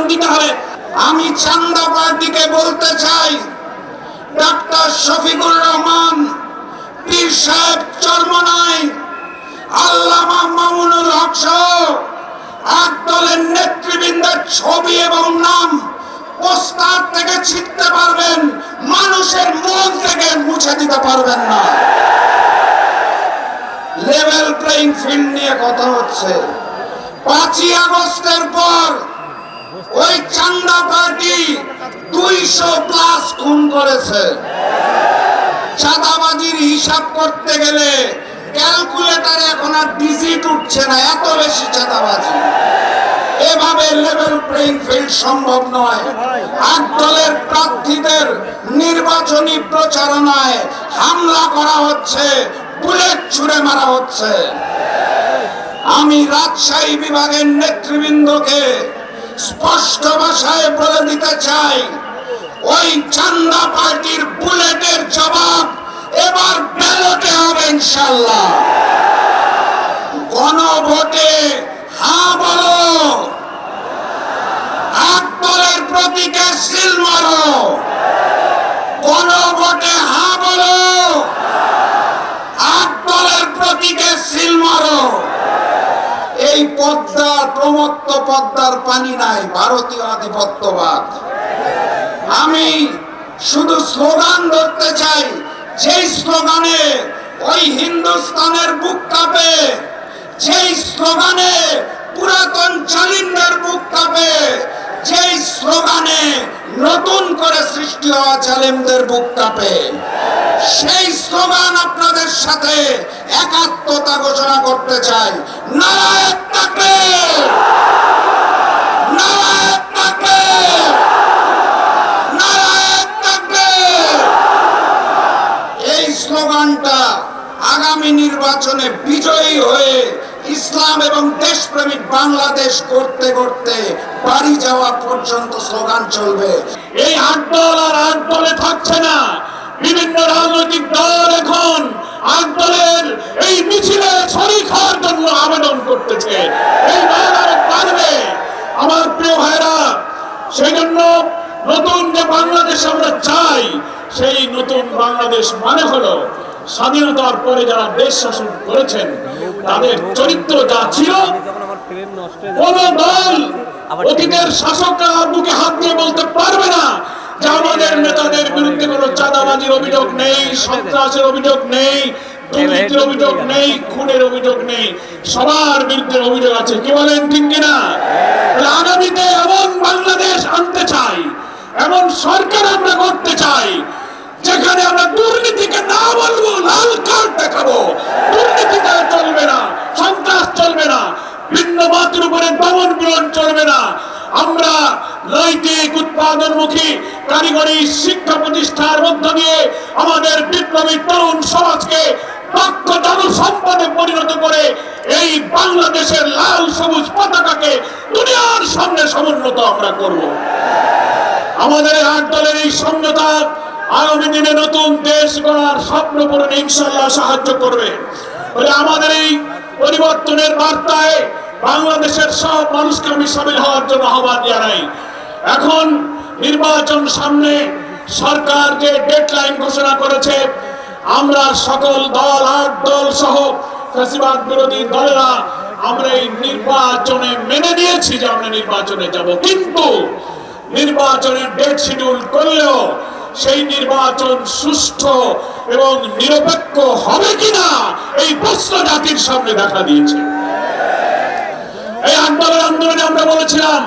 নির্বাচন দিতে হবে। আমি চান্দা পার্টিকে বলতে চাই, ডাক্তার শফিকুর রহমান, পীর সাহেব চরমনাই আল্লামা মামুনুল হক সহ আট দলের নেতৃবৃন্দের ছবি এবং নাম পোস্টার থেকে ছিটতে পারবেন, মানুষের মন থেকে মুছে দিতে পারবেন না। লেভেল প্লেইং ফিল্ড নিয়ে কথা হচ্ছে। পাঁচই আগস্টের পর দুইশো প্লাস খুন করেছে। চাঁদাবাজির হিসাব করতে গেলে ক্যালকুলেটারে এখন আর ডিজিট উঠছে না, এত বেশি চাঁদাবাজি। এভাবে লেভেল ফিল্ড সম্ভব নয়। দলের প্রার্থীদের নির্বাচনী প্রচারণায় হামলা করা হচ্ছে, বুলেট ছুড়ে মারা হচ্ছে। আমি রাজশাহী বিভাগের নেতৃবৃন্দকে স্পষ্ট ভাষায় বলে দিতে চাই, ওই চান্দা পার্টির বুলেটের জবাব এবার ব্যালটে হবে ইনশাল্লাহ গণভোটে হা বলো আট দলের প্রতীকে সিল মারো। গণভোটে হ্যাঁ বলো আট দলের প্রতীকে সিল মারো। এই পদ্মা প্রমত্ত পদ্মার পানি নাই, ভারতীয় আধিপত্যবাদ। আমি শুধু স্লোগান ধরতে চাই, যেই স্লোগানে ওই হিন্দুস্তানের বুক কাঁপে, যেই স্লোগানে পুরাতন চালিন্দার বুক কাঁপে নতুন করে সৃষ্টি হওয়া চালিমদের বুক কাঁপে। সেই স্লোগান আপনাদের সাথে একাত্মতা ঘোষণা করতে চাই। নারায়ণ তাকবীর! এই স্লোগানটা আগামী নির্বাচনে বিজয়ী হয়ে ইসলাম এবং দেশপ্রেমিক বাংলাদেশ করতে করতে বাড়ি যাওয়া পর্যন্ত স্লোগান চলবে। এই আট দল আর আট দলে থাকছে না। বিভিন্ন রাজনৈতিক দল এখন আট দলের এই মিছিলে শরিক হওয়ার জন্য আবেদন করতেছে। এই দল পারবে। আমার প্রিয় ভাইরা সেই জন্য নতুন যে বাংলাদেশ আমরা চাই, সেই নতুন বাংলাদেশ মানে হলো স্বাধীনতার পরে যারা দেশ শাসন করেছেন তাদের চরিত্র যা ছিল কোন দল অতীতের শাসকরা বুকে হাত দিয়ে বলতে পারবে না যে আমাদের নেতাদের বিরুদ্ধে কোনো চাঁদাবাজির অভিযোগ নেই সন্ত্রাসের অভিযোগ নেই দুর্নীতির অভিযোগ নেই খুনের অভিযোগ নেই। সবার বিরুদ্ধে অভিযোগ আছে কি বলেন ঠিক কিনা? আগামীতে এমন বাংলাদেশ আনতে চাই এমন সরকার আমরা করতে চাই যেখানে আমরা দুর্নীতিকে না বলব, লাল কার্ড দেখাবো। দুর্নীতিতে চলবে না, সন্ত্রাস চলবে না, ভিন্ন মাত্র উপরে দমন পীড়ন চলবে না। আমরা নৈতিক উৎপাদনমুখী, কারিগরি শিক্ষা প্রতিষ্ঠার মধ্য দিয়ে আমাদের বিপ্লবী তরুণ সমাজকে দক্ষ জনসম্পদে পরিণত করে এই বাংলাদেশের লাল সবুজ পতাকাকে দুনিয়ার সামনে সমুন্নত আমরা করব। আমাদের আট দলের এই সমঝোতা আগামী দিনে নতুন দেশ গড়ার স্বপ্ন পূরণে ইনশাল্লাহ সাহায্য করবে। বলে আমাদের এই পরিবর্তনের বার্তায় বাংলাদেশের সব মানুষকে আমি সামিল হওয়ার জন্য আহ্বান জানাই। এখন নির্বাচন সামনে সরকার যে ডেডলাইন ঘোষণা করেছে, আমরা সকল দল, আট দল সহ ফ্যাসিবাদ বিরোধী দলেরা আমরা এই নির্বাচনে মেনে নিয়েছি যে আমরা নির্বাচনে যাব। কিন্তু নির্বাচনের ডেট শিডিউল করলেও সেই নির্বাচন সুষ্ঠ এবং নিরপেক্ষ হবে কিনা এই প্রশ্ন জাতির সামনে দেখা দিয়েছে। এই আন্দোলন আন্দোলনে আমরা বলেছিলাম